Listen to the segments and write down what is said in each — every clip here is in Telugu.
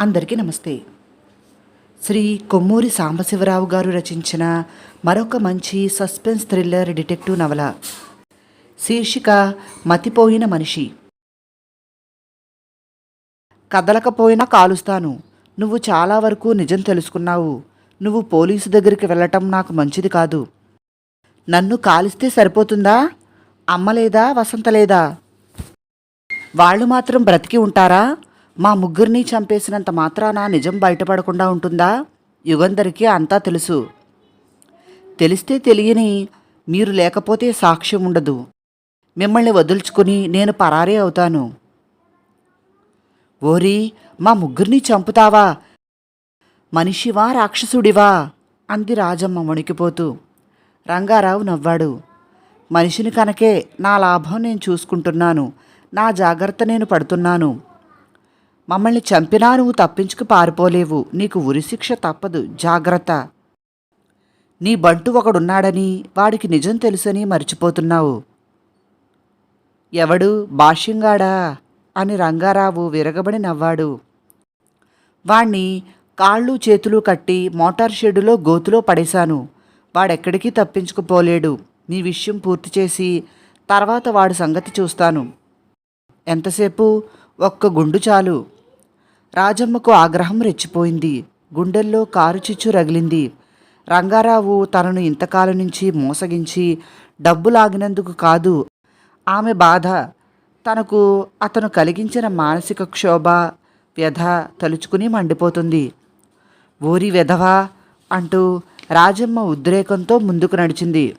అందరికీ నమస్తే. శ్రీ కొమ్మూరి సాంబశివరావు గారు రచించిన మరొక మంచి సస్పెన్స్ థ్రిల్లర్ డిటెక్టివ్ నవల శీర్షిక మతిపోయిన మనిషి. కదలకపోయినా కాలుస్తాను. నువ్వు చాలా వరకు నిజం తెలుసుకున్నావు. నువ్వు పోలీసు దగ్గరికి వెళ్ళటం నాకు మంచిది కాదు. నన్ను కాలిస్తే సరిపోతుందా? అమ్మ లేదా వసంత లేదా? వాళ్ళు మాత్రం బ్రతికి ఉంటారా? మా ముగ్గురిని చంపేసినంత మాత్రాన నిజం బయటపడకుండా ఉంటుందా? యుగంధరికి అంతా తెలుసు. తెలిస్తే తెలియని మీరు లేకపోతే సాక్ష్యం ఉండదు. మిమ్మల్ని వదుల్చుకుని నేను పరారే అవుతాను. ఓరి మా ముగ్గురిని చంపుతావా? మనిషివా రాక్షసుడివా? అంది రాజమ్మ వణికిపోతూ. రంగారావు నవ్వాడు. మనిషిని కనుకే నా లాభం నేను చూసుకుంటున్నాను. నా జాగ్రత్త నేను పడుతున్నాను. మమ్మల్ని చంపినా నువ్వు తప్పించుకు పారిపోలేవు. నీకు ఉరిశిక్ష తప్పదు. జాగ్రత్త. నీ బంటు ఒకడున్నాడని వాడికి నిజం తెలుసని మర్చిపోతున్నావు. ఎవడు? భాష్యంగాడా అని రంగారావు విరగబడి నవ్వాడు. వాణ్ణి కాళ్ళు చేతులు కట్టి మోటార్ షెడ్డులో గోతులో పడేశాను. వాడెక్కడికి తప్పించుకుపోలేడు. నీ విషయం పూర్తి చేసి తర్వాత వాడి సంగతి చూస్తాను. ఎంతసేపు? ఒక్క గుండు చాలు. రాజమ్మకు ఆగ్రహం రెచ్చిపోయింది. గుండెల్లో కారు చిచ్చు రగిలింది. రంగారావు తనను ఇంతకాలం నుంచి మోసగించి డబ్బు లాగినందుకు కాదు ఆమె బాధ తనకు అతను కలిగించిన మానసిక క్షోభ వ్యధ తలుచుకుని మండిపోతుంది. ఓరి వెధవా అంటూ రాజమ్మ ఉద్రేకంతో ముందుకు నడిచింది.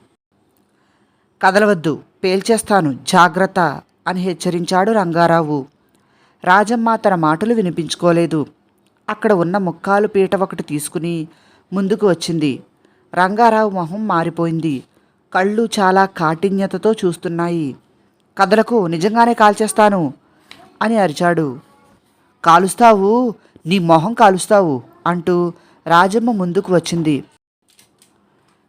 కదలవద్దు పేల్చేస్తాను జాగ్రత్త అని హెచ్చరించాడు రంగారావు. రాజమ్మ తన మాటలు వినిపించుకోలేదు. అక్కడ ఉన్న ముక్కాలు పీట ఒకటి తీసుకుని ముందుకు వచ్చింది. రంగారావు మొహం మారిపోయింది. కళ్ళు చాలా కాఠిన్యతతో చూస్తున్నాయి. కదలకు నిజంగానే కాల్చేస్తాను అని అరిచాడు. కాలుస్తావు నీ మొహం కాలుస్తావు అంటూ రాజమ్మ ముందుకు వచ్చింది.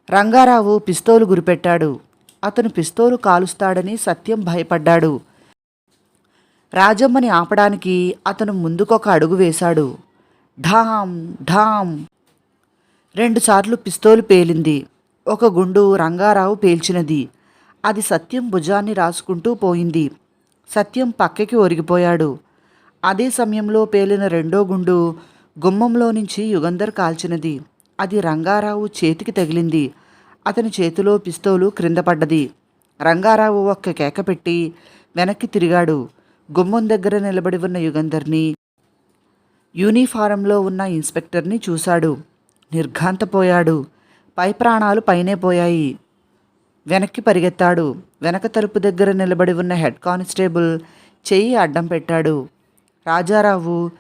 రంగారావు పిస్తోలు గురిపెట్టాడు. అతను పిస్తోలు కాలుస్తాడని సత్యం భయపడ్డాడు. రాజమ్మని ఆపడానికి అతను ముందుకొక అడుగు వేశాడు. ఢామ్ ఢామ్ రెండుసార్లు పిస్తోలు పేలింది. ఒక గుండు రంగారావు పేల్చినది. అది సత్యం భుజాన్ని రాసుకుంటూ పోయింది. సత్యం పక్కకి ఒరిగిపోయాడు. అదే సమయంలో పేలిన రెండో గుండు గుమ్మంలో నుంచి యుగంధర్ కాల్చినది. అది రంగారావు చేతికి తగిలింది. అతని చేతిలో పిస్తోలు క్రింద పడ్డది. రంగారావు ఒక్క కేక పెట్టి వెనక్కి తిరిగాడు. గుమ్మం దగ్గర నిలబడి ఉన్న యుగంధర్ని యూనిఫారంలో ఉన్న ఇన్స్పెక్టర్ని చూశాడు. నిర్ఘాంతపోయాడు. పై ప్రాణాలు పైనే పోయాయి. వెనక్కి పరిగెత్తాడు. వెనక తలుపు దగ్గర నిలబడి ఉన్న హెడ్ కానిస్టేబుల్ చెయ్యి అడ్డం పెట్టాడు. రాజారావు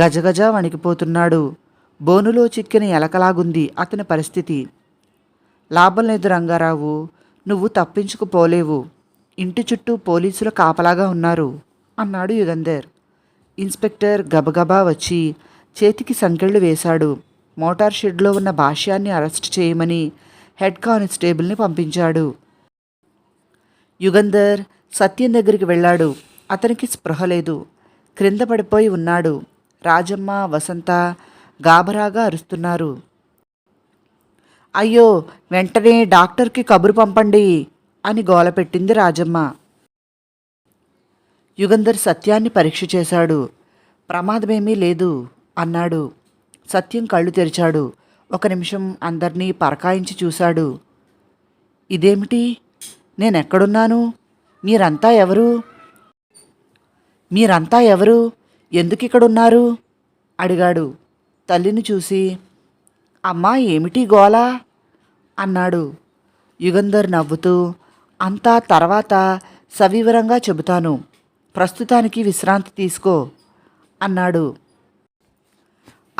గజగజ వణికిపోతున్నాడు. బోనులో చిక్కిన ఎలకలాగుంది అతని పరిస్థితి. లాభం లేదు రంగారావు. నువ్వు తప్పించుకుపోలేవు. ఇంటి చుట్టూ పోలీసులు కాపలాగా ఉన్నారు. అన్నాడు యుగంధర్. ఇన్స్పెక్టర్ గబగబా వచ్చి చేతికి సంకెళ్ళు వేశాడు. మోటార్ షెడ్లో ఉన్న భాష్యాన్ని అరెస్ట్ చేయమని హెడ్ కానిస్టేబుల్ని పంపించాడు. యుగంధర్ సత్యం దగ్గరికి వెళ్ళాడు. అతనికి స్పృహ లేదు. క్రింద పడిపోయి ఉన్నాడు. రాజమ్మ వసంత గాబరాగా అరుస్తున్నారు. అయ్యో వెంటనే డాక్టర్కి కబురు పంపండి అని గోలపెట్టింది రాజమ్మ. యుగంధర్ సత్యాన్ని పరీక్ష చేశాడు. ప్రమాదమేమీ లేదు అన్నాడు. సత్యం కళ్ళు తెరిచాడు. ఒక నిమిషం అందర్నీ పరకాయించి చూశాడు. ఇదేమిటి? నేనెక్కడున్నాను? మీరంతా ఎవరు? మీరంతా ఎవరు? ఎందుకు ఇక్కడున్నారు అడిగాడు. తల్లిని చూసి అమ్మా ఏమిటి గోలా? అన్నాడు. యుగంధర్ నవ్వుతూ అంతా తర్వాత సవివరంగా చెబుతాను. ప్రస్తుతానికి విశ్రాంతి తీసుకో అన్నాడు.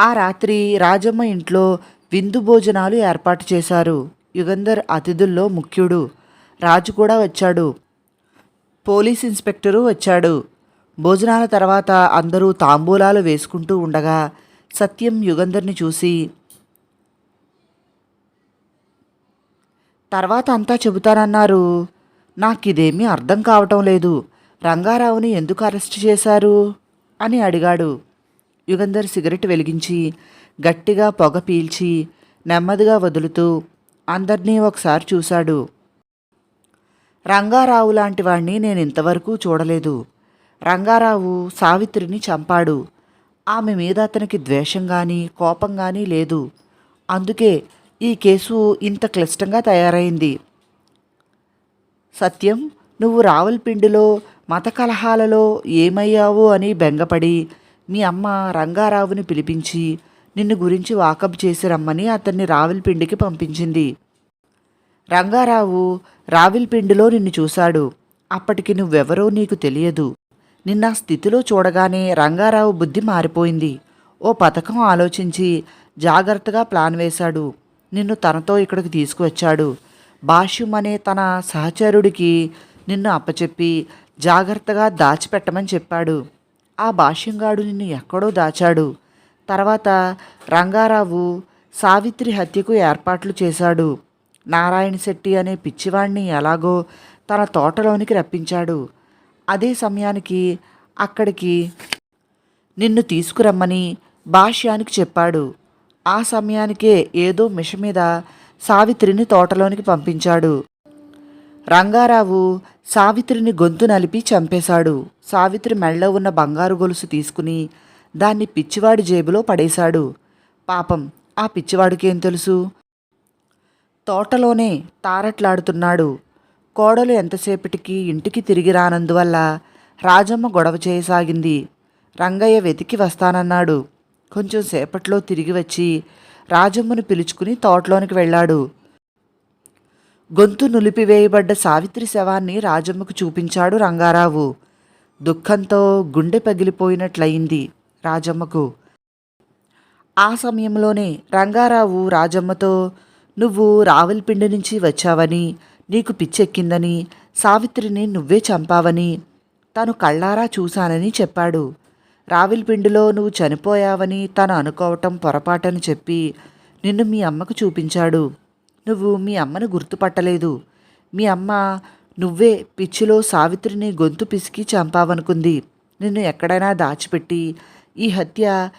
ఆ రాత్రి రాజమ్మ ఇంట్లో విందు భోజనాలు ఏర్పాటు చేశారు. యుగంధర్ అతిథుల్లో ముఖ్యుడు రాజు కూడా వచ్చాడు. పోలీస్ ఇన్స్పెక్టరు వచ్చాడు. భోజనాల తర్వాత అందరూ తాంబూలాలు వేసుకుంటూ ఉండగా సత్యం యుగంధర్ని చూసి తర్వాత అంతా చెబుతానన్నారు. నాకిదేమీ అర్థం కావటం లేదు. రంగారావుని ఎందుకు అరెస్ట్ చేశారు? అని అడిగాడు. యుగంధర్ సిగరెట్ వెలిగించి గట్టిగా పొగ పీల్చి నెమ్మదిగా వదులుతూ అందర్నీ ఒకసారి చూశాడు. రంగారావు లాంటి వాణ్ణి నేను ఇంతవరకు చూడలేదు. రంగారావు సావిత్రిని చంపాడు. ఆమె మీద అతనికి ద్వేషం కానీ కోపం కానీ లేదు. అందుకే ఈ కేసు ఇంత క్లిష్టంగా తయారైంది. సత్యం నువ్వు రావల్పిండిలో మత కలహాలలో ఏమయ్యావు అని బెంగపడి మీ అమ్మ రంగారావుని పిలిపించి నిన్ను గురించి వాకప్ చేసి రమ్మని అతన్ని రావిల్పిండికి పంపించింది. రంగారావు రావిల్పిండిలో నిన్ను చూశాడు. అప్పటికి నువ్వెవరో నీకు తెలియదు. నిన్న స్థితిలో చూడగానే రంగారావు బుద్ధి మారిపోయింది. ఓ పథకం ఆలోచించి జాగ్రత్తగా ప్లాన్ వేశాడు. నిన్ను తనతో ఇక్కడికి తీసుకువచ్చాడు. భాష్యం అనే తన సహచరుడికి నిన్ను అప్పచెప్పి జాగ్రత్తగా దాచిపెట్టమని చెప్పాడు. ఆ భాష్యంగాడు నిన్ను ఎక్కడో దాచాడు. తర్వాత రంగారావు సావిత్రి హత్యకు ఏర్పాట్లు చేశాడు. నారాయణ శెట్టి అనే పిచ్చివాణ్ణి ఎలాగో తన తోటలోనికి రప్పించాడు. అదే సమయానికి అక్కడికి నిన్ను తీసుకురమ్మని భాష్యానికి చెప్పాడు. ఆ సమయానికే ఏదో మిష మీద సావిత్రిని తోటలోనికి పంపించాడు. రంగారావు సావిత్రిని గొంతు నలిపి చంపేశాడు. సావిత్రి మెళ్ళో ఉన్న బంగారు గొలుసు తీసుకుని దాన్ని పిచ్చివాడి జేబులో పడేశాడు. పాపం ఆ పిచ్చివాడికేం తెలుసు? తోటలోనే తారట్లాడుతున్నాడు. కోడలు ఎంతసేపటికి ఇంటికి తిరిగి రానందువల్ల రాజమ్మ గొడవ చేయసాగింది. రంగయ్య వెతికి వస్తానన్నాడు. కొంచెం సేపట్లో తిరిగి వచ్చి రాజమ్మను పిలుచుకుని తోటలోనికి వెళ్ళాడు. గొంతు నులిపివేయబడ్డ సావిత్రి శవాన్ని రాజమ్మకు చూపించాడు రంగారావు. దుఃఖంతో గుండె పగిలిపోయినట్లయింది రాజమ్మకు. ఆ సమయంలోనే రంగారావు రాజమ్మతో నువ్వు రావల్పిండి నుంచి వచ్చావని నీకు పిచ్చెక్కిందని సావిత్రిని నువ్వే చంపావని తను కళ్ళారా చూశానని చెప్పాడు. రావిల్పిండిలో నువ్వు చనిపోయావని తను అనుకోవటం పొరపాటని చెప్పి నిన్ను మీ అమ్మకు చూపించాడు. నువ్వు మీ అమ్మను గుర్తుపట్టలేదు. మీ అమ్మ నువ్వే పిచ్చిలో సావిత్రిని గొంతు పిసికి చంపావనుకుంది. నిన్ను ఎక్కడైనా దాచిపెట్టి ఈ హత్య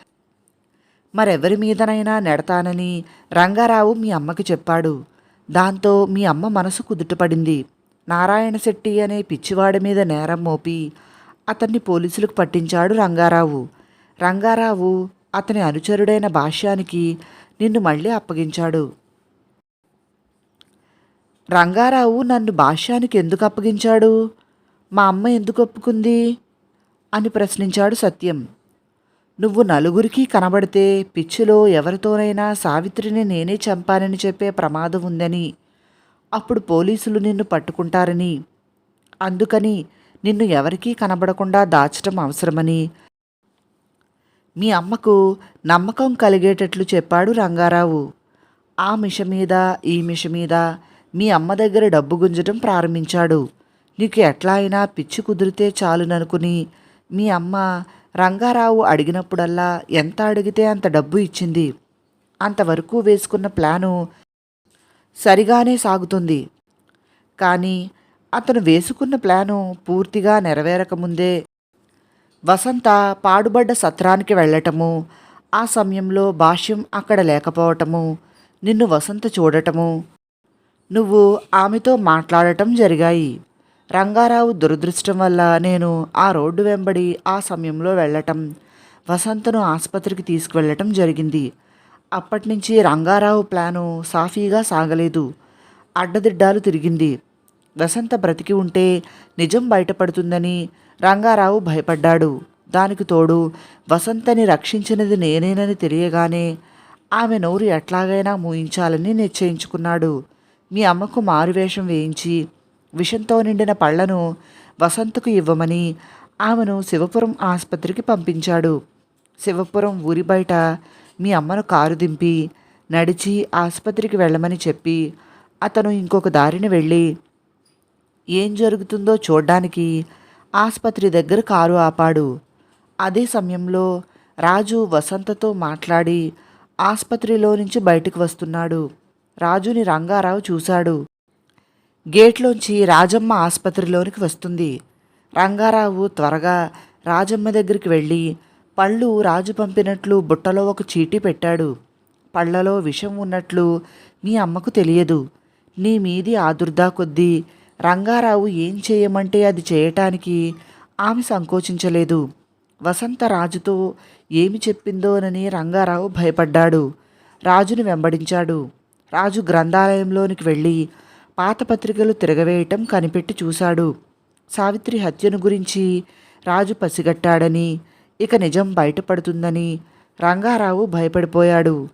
మరెవరి మీదనైనా నెడతానని రంగారావు మీ అమ్మకి చెప్పాడు. దాంతో మీ అమ్మ మనసు కుదుటపడింది. నారాయణ శెట్టి అనే పిచ్చివాడి మీద నేరం మోపి అతన్ని పోలీసులకు పట్టించాడు రంగారావు. రంగారావు అతని అనుచరుడైన భాష్యానికి నిన్ను మళ్ళీ అప్పగించాడు. రంగారావు నన్ను భాష్యానికి ఎందుకు అప్పగించాడు? మా అమ్మ ఎందుకు ఒప్పుకుంది? అని ప్రశ్నించాడు సత్యం. నువ్వు నలుగురికి కనబడితే పిచ్చిలో ఎవరితోనైనా సావిత్రిని నేనే చంపానని చెప్పే ప్రమాదం ఉందని అప్పుడు పోలీసులు నిన్ను పట్టుకుంటారని అందుకని నిన్ను ఎవరికీ కనబడకుండా దాచటం అవసరమని. మీ అమ్మకు నమ్మకం కలిగేటట్లు చెప్పాడు రంగారావు. ఆ మిష మీద ఈ మిష మీద మీ అమ్మ దగ్గర డబ్బు గుంజటం ప్రారంభించాడు. నీకు ఎట్లా అయినా పిచ్చి కుదిరితే చాలుననుకుని మీ అమ్మ రంగారావు అడిగినప్పుడల్లా ఎంత అడిగితే అంత డబ్బు ఇచ్చింది. అంతవరకు వేసుకున్న ప్లాను సరిగానే సాగుతుంది. కానీ అతను వేసుకున్న ప్లాను పూర్తిగా నెరవేరకముందే వసంత పాడుబడ్డ సత్రానికి వెళ్ళటము ఆ సమయంలో భాష్యం అక్కడ లేకపోవటము నిన్ను వసంత చూడటము నువ్వు ఆమెతో మాట్లాడటం జరిగాయి. రంగారావు దురదృష్టం వల్ల నేను ఆ రోడ్డు వెంబడి ఆ సమయంలో వెళ్ళటం వసంతను ఆసుపత్రికి తీసుకువెళ్ళటం జరిగింది. అప్పటి నుంచి రంగారావు ప్లాను సాఫీగా సాగలేదు. అడ్డదిడ్డాలు తిరిగింది. వసంత బ్రతికి ఉంటే నిజం బయటపడుతుందని రంగారావు భయపడ్డాడు. దానికి తోడు వసంతని రక్షించినది నేనేనని తెలియగానే ఆమె నోరు ఎట్లాగైనా మూయించాలని నిశ్చయించుకున్నాడు. మీ అమ్మకు మారువేషం వేయించి విషంతో నిండిన పళ్ళను వసంతకు ఇవ్వమని ఆమెను శివపురం ఆసుపత్రికి పంపించాడు. శివపురం ఊరి బయట మీ అమ్మను కారు దింపి నడిచి ఆసుపత్రికి వెళ్ళమని చెప్పి అతను ఇంకొక దారిని వెళ్ళి ఏం జరుగుతుందో చూడ్డానికి ఆసుపత్రి దగ్గర కారు ఆపాడు. అదే సమయంలో రాజు వసంతతో మాట్లాడి ఆసుపత్రిలో నుంచి బయటకు వస్తున్నాడు. రాజుని రంగారావు చూశాడు. గేట్లోంచి రాజమ్మ ఆసుపత్రిలోనికి వస్తుంది. రంగారావు త్వరగా రాజమ్మ దగ్గరికి వెళ్ళి పళ్ళు రాజు పంపినట్లు బుట్టలో ఒక చీటీ పెట్టాడు. పళ్ళలో విషం ఉన్నట్లు మీ అమ్మకు తెలియదు. నీ మీది ఆదుర్దా కొద్దీ రంగారావు ఏం చేయమంటే అది చేయటానికి ఆమె సంకోచించలేదు. వసంత రాజుతో ఏమి చెప్పిందోనని రంగారావు భయపడ్డాడు. రాజుని వెంబడించాడు. రాజు గ్రంథాలయంలోనికి వెళ్ళి పాత పత్రికలు తిరగవేయటం కనిపెట్టి చూశాడు. సావిత్రి హత్యను గురించి రాజు పసిగట్టాడని ఇక నిజం బయటపడుతుందని రంగారావు భయపడిపోయాడు.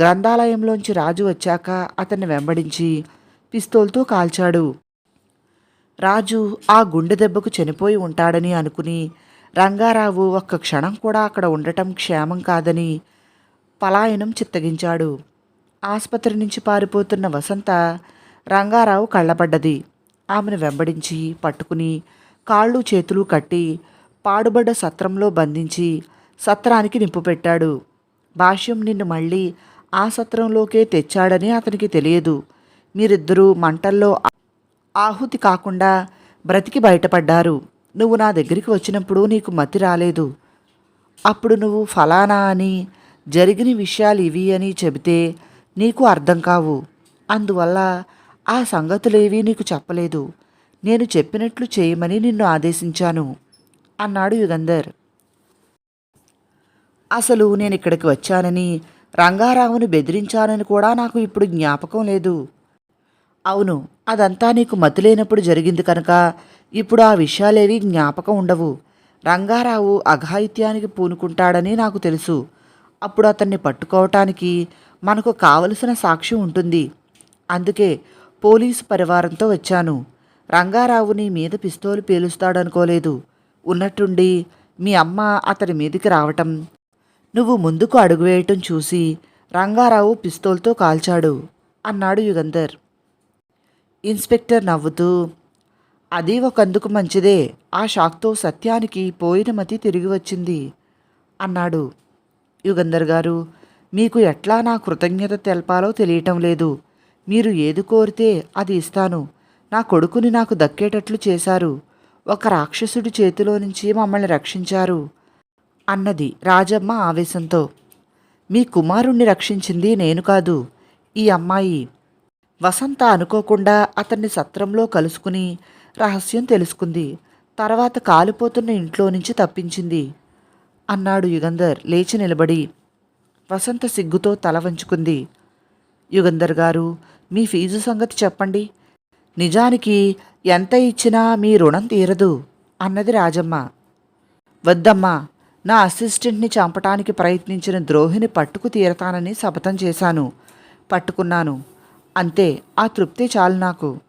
గ్రంథాలయంలోంచి రాజు వచ్చాక అతన్ని వెంబడించి పిస్తోల్తో కాల్చాడు. రాజు ఆ గుండె దెబ్బకు చనిపోయి ఉంటాడని అనుకుని రంగారావు ఒక్క క్షణం కూడా అక్కడ ఉండటం క్షేమం కాదని పలాయనం చిత్తగించాడు. ఆసుపత్రి నుంచి పారిపోతున్న వసంత రంగారావు కళ్ళబడ్డది. ఆమెను వెంబడించి పట్టుకుని కాళ్ళు చేతులు కట్టి పాడుబడ్డ సత్రంలో బంధించి సత్రానికి నింపుపెట్టాడు భాష్యం నిన్ను మళ్ళీ ఆ సత్రంలోకే తెచ్చాడని అతనికి తెలియదు. మీరిద్దరూ మంటల్లో ఆహుతి కాకుండా బ్రతికి బయటపడ్డారు. నువ్వు నా దగ్గరికి వచ్చినప్పుడు నీకు మతి రాలేదు. అప్పుడు నువ్వు ఫలానా అని జరిగిన విషయాలు ఇవి అని చెబితే నీకు అర్థం కావు. అందువల్ల ఆ సంగతులేవీ నీకు చెప్పలేదు. నేను చెప్పినట్లు చేయమని నిన్ను ఆదేశించాను అన్నాడు యుగంధర్. అసలు నేను ఇక్కడికి వచ్చానని రంగారావుని బెదిరించానని కూడా నాకు ఇప్పుడు జ్ఞాపకం లేదు. అవును అదంతా నీకు మతిలేనప్పుడు జరిగింది కనుక ఇప్పుడు ఆ విషయాలేవి జ్ఞాపకం ఉండవు. రంగారావు అఘాయిత్యానికి పూనుకుంటాడని నాకు తెలుసు. అప్పుడు అతన్ని పట్టుకోవటానికి మనకు కావలసిన సాక్షి ఉంటుంది. అందుకే పోలీసు పరివారంతో వచ్చాను. రంగారావు నీ మీద పిస్తోలు పేలుస్తాడనుకోలేదు. ఉన్నట్టుండి మీ అమ్మ అతని మీదికి రావటం. నువ్వు ముందుకు అడుగు వేయటం చూసి రంగారావు పిస్తోల్తో కాల్చాడు. అన్నాడు యుగంధర్. ఇన్స్పెక్టర్ నవ్వుతూ అది ఒకందుకు మంచిదే. ఆ షాక్తో సత్యానికి పోయిన మతి తిరిగి వచ్చింది అన్నాడు యుగంధర్ గారు. మీకు ఎట్లా నా కృతజ్ఞత తెలపాలో తెలియటం లేదు. మీరు ఏది కోరితే అది ఇస్తాను. నా కొడుకుని నాకు దక్కేటట్లు చేశారు. ఒక రాక్షసుడి చేతిలో నుంచి మమ్మల్ని రక్షించారు అన్నది రాజమ్మ ఆవేశంతో. మీ కుమారుణ్ణి రక్షించింది నేను కాదు. ఈ అమ్మాయి. వసంత అనుకోకుండా అతన్ని సత్రంలో కలుసుకుని రహస్యం తెలుసుకుంది. తర్వాత కాలిపోతున్న ఇంట్లో నుంచి తప్పించింది. అన్నాడు యుగంధర్ లేచి నిలబడి. వసంత సిగ్గుతో తల వంచుకుంది. యుగంధర్ గారు మీ ఫీజు సంగతి చెప్పండి. నిజానికి ఎంత ఇచ్చినా మీ రుణం తీరదు అన్నది రాజమ్మ. వద్దమ్మా నా అసిస్టెంట్ని చంపటానికి ప్రయత్నించిన ద్రోహిని పట్టుకు తీరతానని శపథం చేశాను. పట్టుకున్నాను. అంతే ఆ తృప్తి చాలు నాకు.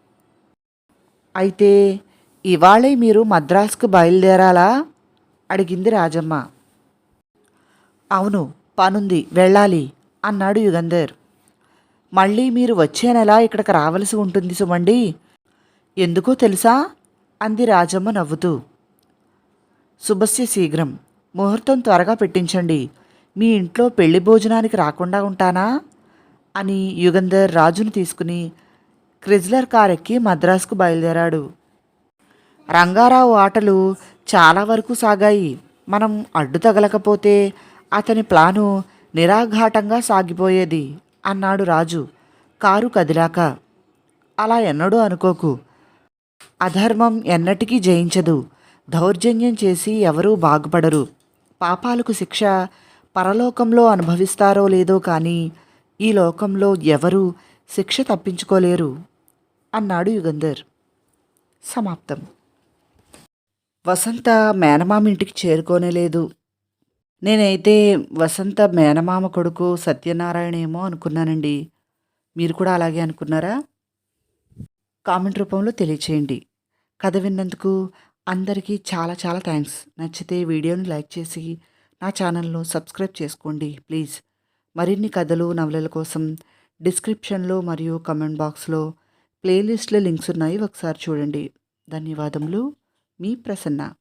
అయితే ఇవాళే మీరు మద్రాసుకు బయలుదేరాలా? అడిగింది రాజమ్మ. అవును పనుంది వెళ్ళాలి అన్నాడు యుగంధర్. మళ్ళీ మీరు వచ్చే నెల ఇక్కడికి రావలసి ఉంటుంది సుమండి. ఎందుకో తెలుసా? అంది రాజమ్మ నవ్వుతూ. శుభస్య శీఘ్రం. ముహూర్తం త్వరగా పెట్టించండి. మీ ఇంట్లో పెళ్ళి భోజనానికి రాకుండా ఉంటానా? అని యుగంధర్ రాజును తీసుకుని క్రిజ్లర్ కారెక్కి మద్రాసుకు బయలుదేరాడు. రంగారావు ఆటలు చాలా వరకు సాగాయి. మనం అడ్డు తగలకపోతే అతని ప్లాను నిరాఘాటంగా సాగిపోయేది అన్నాడు రాజు. కారు కదిలాక. అలా ఎన్నడూ అనుకోకు. అధర్మం ఎన్నటికీ జయించదు. దౌర్జన్యం చేసి ఎవరూ బాగుపడరు. పాపాలకు శిక్ష పరలోకంలో అనుభవిస్తారో లేదో కానీ ఈ లోకంలో ఎవరూ శిక్ష తప్పించుకోలేరు అన్నాడు యుగంధర్. సమాప్తం. వసంత మేనమామింటికి చేరుకోనేలేదు. నేనైతే వసంత మేనమామ కొడుకు సత్యనారాయణ ఏమో అనుకున్నానండి. మీరు కూడా అలాగే అనుకున్నారా? కామెంట్ రూపంలో తెలియచేయండి. కథ విన్నందుకు అందరికీ చాలా చాలా థ్యాంక్స్. నచ్చితే వీడియోని లైక్ చేసి నా ఛానల్ను సబ్స్క్రైబ్ చేసుకోండి ప్లీజ్. మరిన్ని కథలు నవలల కోసం డిస్క్రిప్షన్లో మరియు కమెంట్ బాక్స్లో ప్లేలిస్ట్లో లింక్స్ ఉన్నాయి. ఒకసారి చూడండి. ధన్యవాదములు. మీ ప్రసన్న.